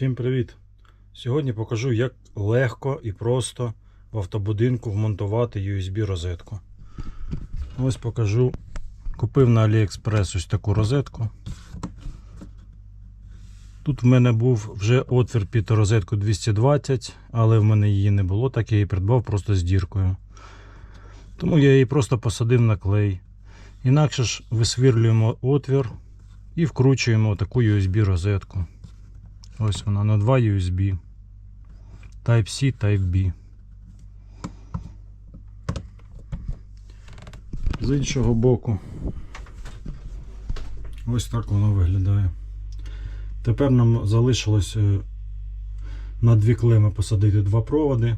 Всім привіт! Сьогодні покажу, як легко і просто в автобудинку вмонтувати USB розетку. Ось покажу. Купив на AliExpress ось таку розетку. Тут в мене був вже отвір під розетку 220, але в мене її не було, так я її придбав просто з діркою. Тому я її просто посадив на клей. Інакше ж висвірлюємо отвір і вкручуємо таку USB розетку. Ось вона на 2 USB. Type-C, Type-B. З іншого боку. Ось так воно виглядає. Тепер нам залишилось е, на дві клеми посадити два проводи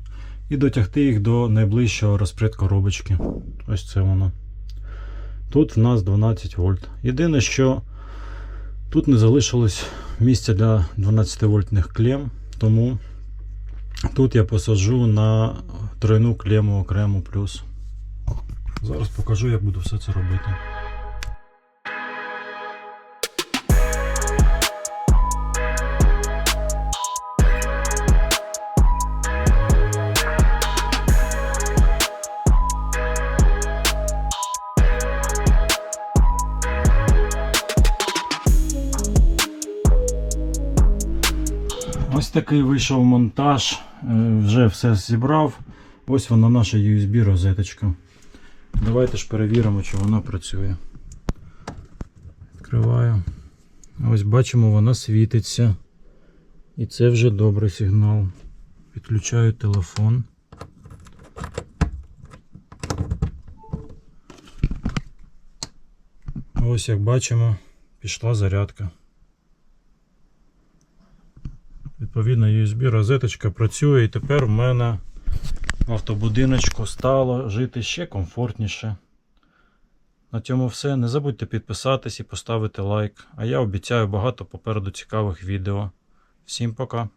і дотягти їх до найближчого розпред коробочки. Ось це воно. Тут в нас 12 вольт. Єдине, що тут не залишилось місця для 12 вольтних клем, тому тут я посаджу на тройну клему окремо плюс. Зараз покажу, як буду все це робити. Ось такий вийшов монтаж. Е, Вже все зібрав. Ось вона наша USB розеточка. Давайте ж перевіримо, чи вона працює. Відкриваю. Ось бачимо, вона світиться. І це вже добрий сигнал. Підключаю телефон. Ось як бачимо, пішла зарядка. Відповідно, USB розеточка працює і тепер в мене в автобудиночку стало жити ще комфортніше. На цьому все. Не забудьте підписатись і поставити лайк. А я обіцяю багато попереду цікавих відео. Всім пока!